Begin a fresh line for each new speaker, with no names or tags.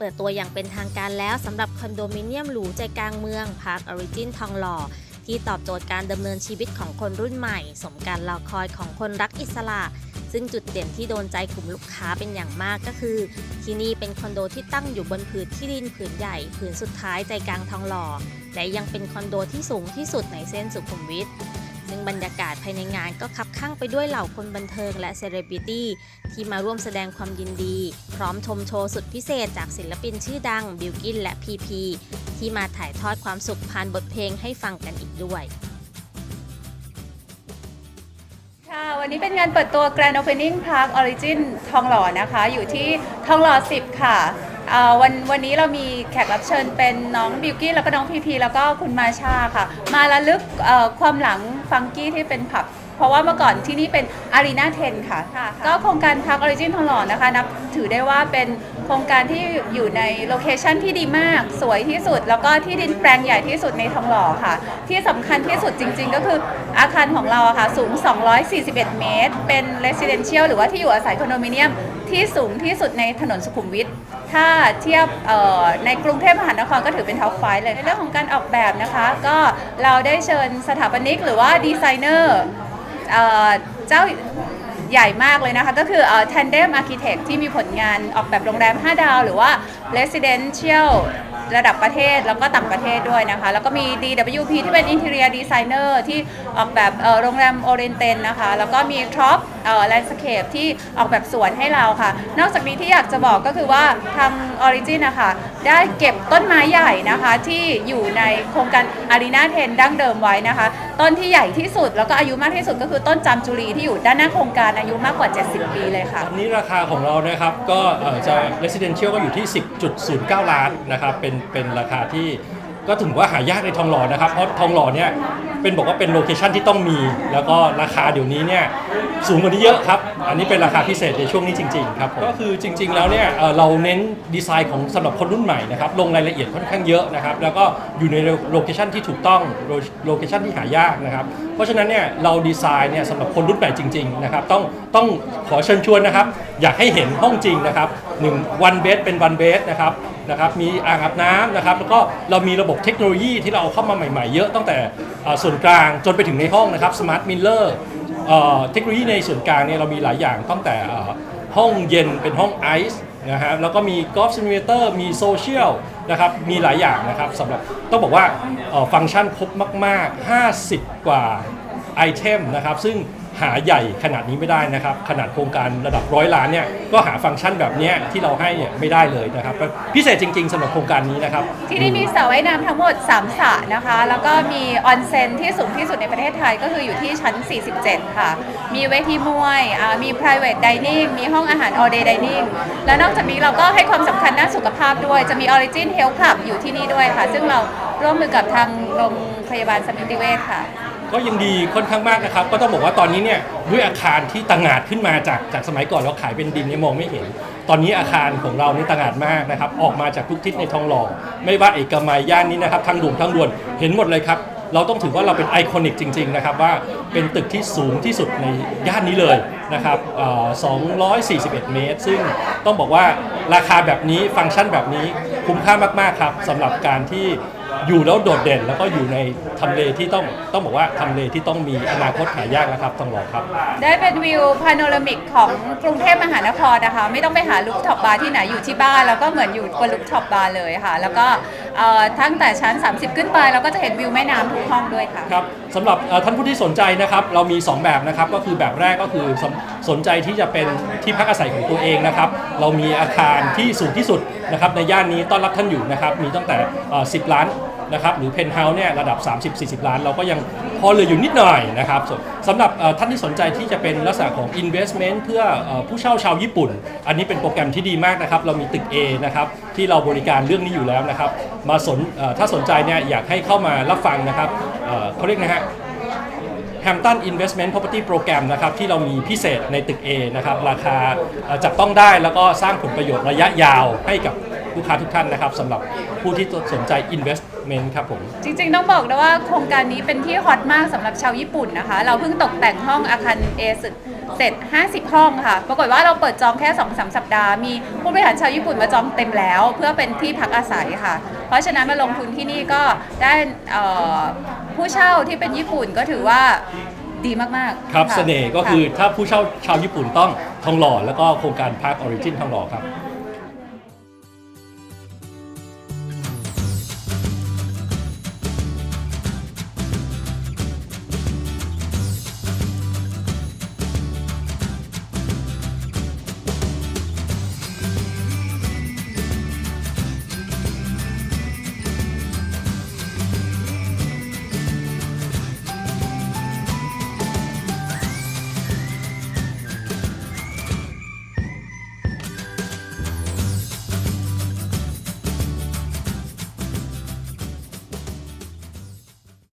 เปิดตัวอย่างเป็นทางการแล้วสำหรับคอนโดมิเนียมหรูใจกลางเมืองพาร์คออริจินทองหล่อที่ตอบโจทย์การดำเนินชีวิตของคนรุ่นใหม่ สมการรอคอยของคนรักอิสระ ซึ่งจุดเด่นที่โดนใจกลุ่มลูกค้าเป็นอย่างมากก็คือ ที่นี่เป็นคอนโดที่ตั้งอยู่บนผืนที่ดินผืนใหญ่ ผืนสุดท้ายใจกลางทองหล่อ และยังเป็นคอนโดที่สูงที่สุดในเส้นสุขุมวิท ซึ่งบรรยากาศภายในงานก็คับข้างไปด้วยเหล่าคนบันเทิงและเซเลบริตี้ที่มาร่วมแสดงความยินดี พร้อมชมโชว์สุดพิเศษจากศิลปินชื่อดังบิลกินและพีพีที่มาถ่ายทอดความสุขผ่านบทเพลงให้ฟังกันอีกด้วย
ค่ะวันนี้เป็นงานเปิดตัว Grand Opening Park Origin ทองหล่อนะคะ อยู่ที่ทองหล่อ 10 ค่ะ เอ่อวันวันนี้เรามีแขกรับเชิญเป็นน้องบิวกี้แล้วก็น้องพีพีแล้วก็คุณมาชาค่ะ มาระลึกเอ่อความหลังฟังกี้ที่เป็นผับ เพราะว่าเมื่อก่อนที่นี่เป็นอารีนาเทนค่ะ ก็โครงการพักออริจินทองหล่อนะคะ นับถือได้ว่าเป็นโครงการที่อยู่ในโลเคชันที่ดีมาก สวยที่สุด แล้วก็ที่ดินแปลงใหญ่ที่สุดในทองหล่อค่ะ ที่สำคัญที่สุดจริง ๆ ก็คืออาคารของเราอะค่ะ สูง 241 เมตร เป็น residential หรือว่าที่อยู่อาศัยคอนโดมิเนียมที่สูงที่สุดในถนนสุขุมวิทถ้าเทียบเอ่อในกรุงเทพมหานครก็ถือเป็นท็อปไฟเลยในเรื่องของการออกแบบนะคะ ก็เราได้เชิญสถาปนิกหรือว่าดีไซเนอร์ เอ่อเจ้าใหญ่มากเลยนะคะ ก็คือเอ่อ Tandem Architect ที่มีผลงานออกแบบโรงแรม 5 ดาว หรือว่า Residential ระดับประเทศแล้วก็ต่างประเทศด้วยนะคะ แล้วก็มี DWP ที่เป็น Interior Designer ที่ออกแบบเอ่อโรงแรม Orienten นะคะ แล้วก็มี Trop เอ่อ Landscape ที่ออกแบบสวนให้เราค่ะ นอกจากนี้ที่อยากจะบอกก็คือว่าทาง Origin นนะคะได้เก็บต้นไม้ใหญ่นะคะที่อยู่ในโครงการ Arena 10ดั้งเดิมไว้นะคะ ต้นที่ใหญ่ที่สุดแล้วก็อายุมากที่สุดก็คือต้นจามจุรีที่อยู่ด้านหน้าโครงการอายุมากกว่า 70 ปีเลยค่ะ
ตอนนี้ราคาของเรานะครับก็เอ่อจะ residential ก็อยู่ที่ 10.09 ล้านนะครับเป็นเป็นราคาที่ ก็ถือว่าหายากในทองหล่อนะครับ เพราะทองหล่อเนี่ยเป็นบอกว่าเป็นโลเคชันที่ต้องมี แล้วก็ราคาเดี๋ยวนี้เนี่ยสูงกว่านี้เยอะครับ อันนี้เป็นราคาพิเศษในช่วงนี้จริงๆครับผมก็คือจริง ๆ แล้วเนี่ยเอ่อเราเน้นดีไซน์ของสำหรับคนรุ่นใหม่นะครับลงรายละเอียดค่อนข้างเยอะนะครับแล้วก็อยู่ในโลเคชันที่ถูกต้องโลเคชันที่หายากนะครับเพราะฉะนั้นเนี่ยเราดีไซน์เนี่ยสำหรับคนรุ่นใหม่จริงๆนะครับต้องต้องขอเชิญชวนนะครับ อยากให้เห็นห้องจริงนะครับหนึ่งวันเบสเป็นวันเบสนะครับ นะครับมีอ่างอาบน้ำนะครับแล้วก็เรามีระบบเทคโนโลยีที่เราเอาเข้ามาใหม่ ๆ เยอะตั้งแต่ส่วนกลางจนไปถึงในห้องนะครับสมาร์ทมิลเลอร์เทคโนโลยีในส่วนกลางเนี่ยเรามีหลายอย่างตั้งแต่ห้องเย็นเป็นห้องไอซ์นะฮะแล้วก็มีกอล์ฟซิมูเลเตอร์มีโซเชียลนะครับมีหลายอย่างนะครับสำหรับต้องบอกว่าฟังก์ชันครบมาก ๆ 50 กว่าไอเทมนะครับซึ่ง หาใหญ่ขนาดนี้ไม่ได้นะครับ ขนาดโครงการระดับร้อยล้านเนี่ยก็หาฟังก์ชันแบบเนี้ยที่เราให้เนี่ยไม่ได้เลยนะครับ พิเศษจริงๆสำหรับโครงการนี้นะครับ
ที่นี่มีสระว่ายน้ำทั้งหมด 3สระนะคะ แล้วก็มีออนเซ็นที่สูงที่สุดในประเทศไทยก็คืออยู่ที่ชั้น 47 ค่ะ มีเวทีมวยมี private dining มีห้องอาหาร all day dining แล้วนอกจากนี้เราก็ให้ความสำคัญด้านสุขภาพด้วย จะมี Origin Health Club อยู่ที่นี่ด้วยค่ะ ซึ่งเราร่วมมือกับทางโรงพยาบาลสมิติเวชค่ะ
ก็ยังดีค่อนข้างมากนะครับ ก็ต้องบอกว่าตอนนี้เนี่ยด้วยอาคารที่ต่างาดขึ้นมาจากจากสมัยก่อนเราขายเป็นดินเนี่ยมองไม่เห็น ตอนนี้อาคารของเรานี่ต่างาดมากนะครับ ออกมาจากทุกทิศในทองหล่อไม่ว่าเอกมัยย่านนี้นะครับทางด่วนทางด่วนเห็นหมดเลยครับ เราต้องถือว่าเราเป็นไอคอนิกจริง ๆ นะครับ ว่าเป็นตึกที่สูงที่สุดในย่านนี้เลยนะครับเอ่อ241 เมตร ซึ่งต้องบอกว่าราคาแบบนี้ฟังก์ชันแบบนี้คุ้มค่ามากๆครับสำหรับการที่ อยู่แล้วโดดเด่นแล้วก็อยู่ในทำเลที่ต้องต้องบอกว่าทำเลที่ต้องมีอนาคตหายากนะครับต้องรอครับ
ได้เป็นวิวพาโนรามิกของกรุงเทพมหานครนะคะ ไม่ต้องไปหาลูกท็อปบาร์ที่ไหนอยู่ที่บ้าน แล้วก็เหมือนอยู่บนลูกท็อปบาร์เลยค่ะ แล้วก็เอ่อตั้งแต่ชั้น 30 ขึ้นไปเราก็จะเห็นวิวแม่น้ำทุกห้องด้วยค่ะ
ครับสำหรับเอ่อท่านผู้ที่สนใจนะครับเรามี 2 แบบนะครับก็คือแบบแรกก็คือสนสนใจที่จะเป็นที่พักอาศัยของตัวเองนะครับเรามีอาคารที่สูงที่สุดนะครับในย่านนี้ต้อนรับท่านอยู่นะครับมีตั้งแต่เอ่อ10 ล้าน นะครับหรือเพนท์เฮาส์เนี่ยระดับ 30-40 ล้าน เราก็ยังพอเหลืออยู่นิดหน่อยนะครับสำหรับท่านที่สนใจที่จะเป็นลักษณะของ investment เพื่อเอ่อผู้เช่าชาวญี่ปุ่น อันนี้เป็นโปรแกรมที่ดีมากนะครับเรามีตึก A นะครับที่เราบริการเรื่องนี้อยู่แล้วนะครับมาสนถ้าสนใจเนี่ยอยากให้เข้ามารับฟังนะครับเขาเรียกนะฮะ Hampton Investment Property Program นะครับที่เรามีพิเศษในตึก A นะครับราคาจับต้องได้แล้วก็สร้างผลประโยชน์ระยะยาวให้กับลูกค้าทุกท่านนะครับสำหรับผู้ที่สนใจ invest เมนต์ครับผม
จริงๆ ต้องบอกนะว่าโครงการนี้เป็นที่ฮอตมากสำหรับชาวญี่ปุ่นนะคะ เราเพิ่งตกแต่งห้องอาคารเอเสร็จ 50 ห้องค่ะ ปรากฏว่าเราเปิดจองแค่ 2-3 สัปดาห์ มีผู้บริหารชาวญี่ปุ่นมาจองเต็มแล้ว เพื่อเป็นที่พักอาศัยค่ะ เพราะฉะนั้นมาลงทุนที่นี่ก็ได้เอ่อผู้เช่าที่เป็นญี่ปุ่นก็ถือว่าดีมากๆ
ครับะเสน่ห์ก็คือถ้าผู้เช่าชาวญี่ปุ่นต้องทองหล่อแล้วก็โครงการพาร์คออริจินทองหล่อครับ